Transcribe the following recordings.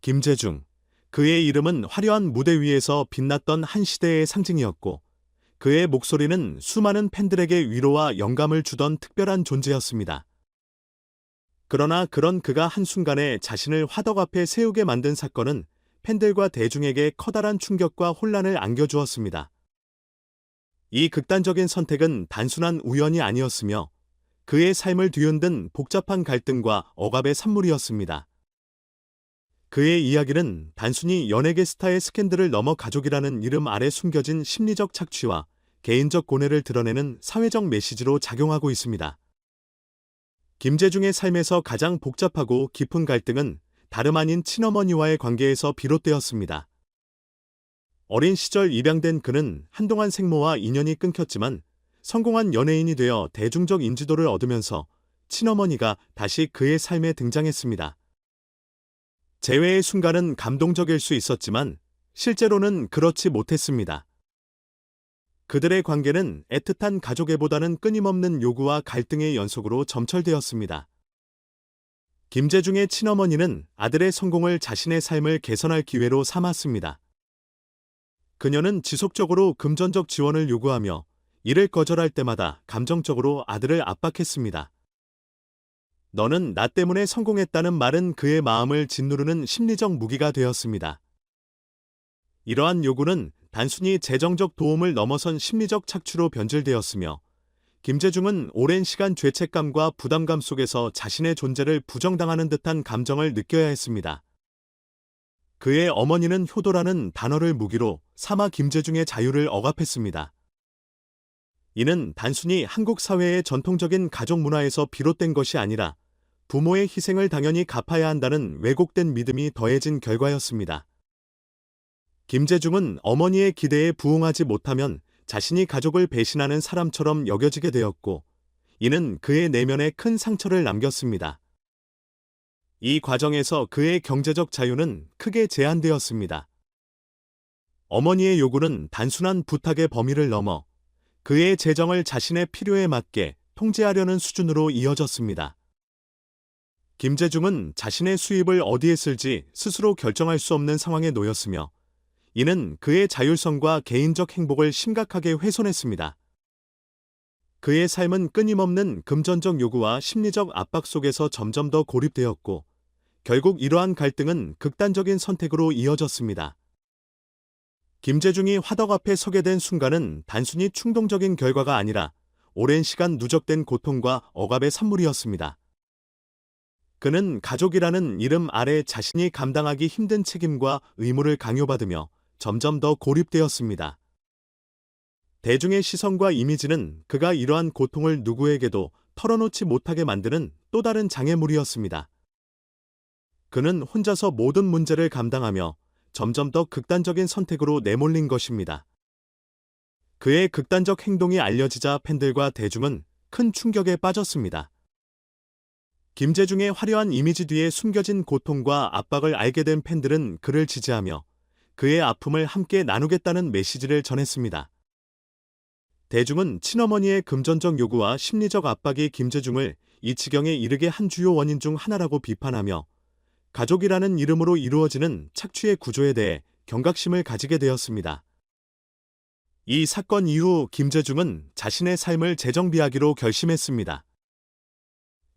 김재중. 그의 이름은 화려한 무대 위에서 빛났던 한 시대의 상징이었고, 그의 목소리는 수많은 팬들에게 위로와 영감을 주던 특별한 존재였습니다. 그러나 그런 그가 한순간에 자신을 화덕 앞에 세우게 만든 사건은 팬들과 대중에게 커다란 충격과 혼란을 안겨주었습니다. 이 극단적인 선택은 단순한 우연이 아니었으며 그의 삶을 뒤흔든 복잡한 갈등과 억압의 산물이었습니다. 그의 이야기는 단순히 연예계 스타의 스캔들을 넘어 가족이라는 이름 아래 숨겨진 심리적 착취와 개인적 고뇌를 드러내는 사회적 메시지로 작용하고 있습니다. 김재중의 삶에서 가장 복잡하고 깊은 갈등은 다름 아닌 친어머니와의 관계에서 비롯되었습니다. 어린 시절 입양된 그는 한동안 생모와 인연이 끊겼지만 성공한 연예인이 되어 대중적 인지도를 얻으면서 친어머니가 다시 그의 삶에 등장했습니다. 재회의 순간은 감동적일 수 있었지만 실제로는 그렇지 못했습니다. 그들의 관계는 애틋한 가족애보다는 끊임없는 요구와 갈등의 연속으로 점철되었습니다. 김재중의 친어머니는 아들의 성공을 자신의 삶을 개선할 기회로 삼았습니다. 그녀는 지속적으로 금전적 지원을 요구하며 이를 거절할 때마다 감정적으로 아들을 압박했습니다. 너는 나 때문에 성공했다는 말은 그의 마음을 짓누르는 심리적 무기가 되었습니다. 이러한 요구는 단순히 재정적 도움을 넘어선 심리적 착취로 변질되었으며 김재중은 오랜 시간 죄책감과 부담감 속에서 자신의 존재를 부정당하는 듯한 감정을 느껴야 했습니다. 그의 어머니는 효도라는 단어를 무기로 사마 김재중의 자유를 억압했습니다. 이는 단순히 한국 사회의 전통적인 가족 문화에서 비롯된 것이 아니라 부모의 희생을 당연히 갚아야 한다는 왜곡된 믿음이 더해진 결과였습니다. 김재중은 어머니의 기대에 부응하지 못하면 자신이 가족을 배신하는 사람처럼 여겨지게 되었고, 이는 그의 내면에 큰 상처를 남겼습니다. 이 과정에서 그의 경제적 자유는 크게 제한되었습니다. 어머니의 요구는 단순한 부탁의 범위를 넘어 그의 재정을 자신의 필요에 맞게 통제하려는 수준으로 이어졌습니다. 김재중은 자신의 수입을 어디에 쓸지 스스로 결정할 수 없는 상황에 놓였으며 이는 그의 자율성과 개인적 행복을 심각하게 훼손했습니다. 그의 삶은 끊임없는 금전적 요구와 심리적 압박 속에서 점점 더 고립되었고 결국 이러한 갈등은 극단적인 선택으로 이어졌습니다. 김재중이 화덕 앞에 서게 된 순간은 단순히 충동적인 결과가 아니라 오랜 시간 누적된 고통과 억압의 산물이었습니다. 그는 가족이라는 이름 아래 자신이 감당하기 힘든 책임과 의무를 강요받으며 점점 더 고립되었습니다. 대중의 시선과 이미지는 그가 이러한 고통을 누구에게도 털어놓지 못하게 만드는 또 다른 장애물이었습니다. 그는 혼자서 모든 문제를 감당하며 점점 더 극단적인 선택으로 내몰린 것입니다. 그의 극단적 행동이 알려지자 팬들과 대중은 큰 충격에 빠졌습니다. 김재중의 화려한 이미지 뒤에 숨겨진 고통과 압박을 알게 된 팬들은 그를 지지하며 그의 아픔을 함께 나누겠다는 메시지를 전했습니다. 대중은 친어머니의 금전적 요구와 심리적 압박이 김재중을 이 지경에 이르게 한 주요 원인 중 하나라고 비판하며 가족이라는 이름으로 이루어지는 착취의 구조에 대해 경각심을 가지게 되었습니다. 이 사건 이후 김재중은 자신의 삶을 재정비하기로 결심했습니다.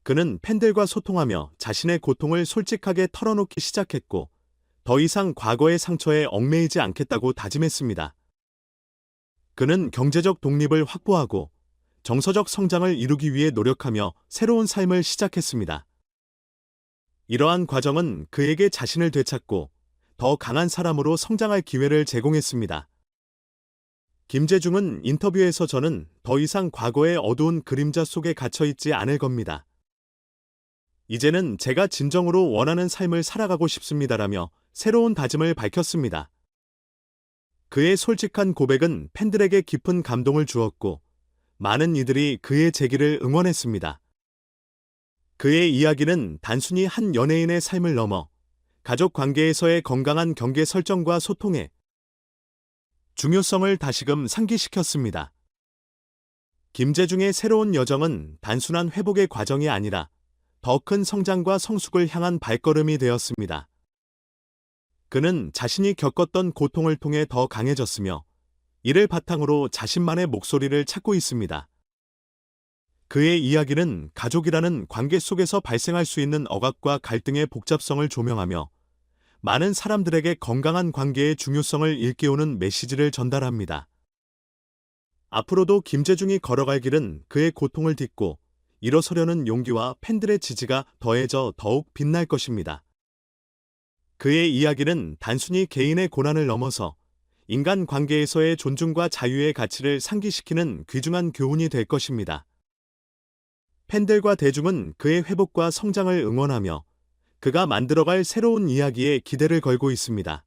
그는 팬들과 소통하며 자신의 고통을 솔직하게 털어놓기 시작했고 더 이상 과거의 상처에 얽매이지 않겠다고 다짐했습니다. 그는 경제적 독립을 확보하고 정서적 성장을 이루기 위해 노력하며 새로운 삶을 시작했습니다. 이러한 과정은 그에게 자신을 되찾고 더 강한 사람으로 성장할 기회를 제공했습니다. 김재중은 인터뷰에서 저는 더 이상 과거의 어두운 그림자 속에 갇혀 있지 않을 겁니다. 이제는 제가 진정으로 원하는 삶을 살아가고 싶습니다라며 새로운 다짐을 밝혔습니다. 그의 솔직한 고백은 팬들에게 깊은 감동을 주었고 많은 이들이 그의 재기를 응원했습니다. 그의 이야기는 단순히 한 연예인의 삶을 넘어 가족 관계에서의 건강한 경계 설정과 소통의 중요성을 다시금 상기시켰습니다. 김재중의 새로운 여정은 단순한 회복의 과정이 아니라 더 큰 성장과 성숙을 향한 발걸음이 되었습니다. 그는 자신이 겪었던 고통을 통해 더 강해졌으며 이를 바탕으로 자신만의 목소리를 찾고 있습니다. 그의 이야기는 가족이라는 관계 속에서 발생할 수 있는 억압과 갈등의 복잡성을 조명하며 많은 사람들에게 건강한 관계의 중요성을 일깨우는 메시지를 전달합니다. 앞으로도 김재중이 걸어갈 길은 그의 고통을 딛고 일어서려는 용기와 팬들의 지지가 더해져 더욱 빛날 것입니다. 그의 이야기는 단순히 개인의 고난을 넘어서 인간 관계에서의 존중과 자유의 가치를 상기시키는 귀중한 교훈이 될 것입니다. 팬들과 대중은 그의 회복과 성장을 응원하며 그가 만들어갈 새로운 이야기에 기대를 걸고 있습니다.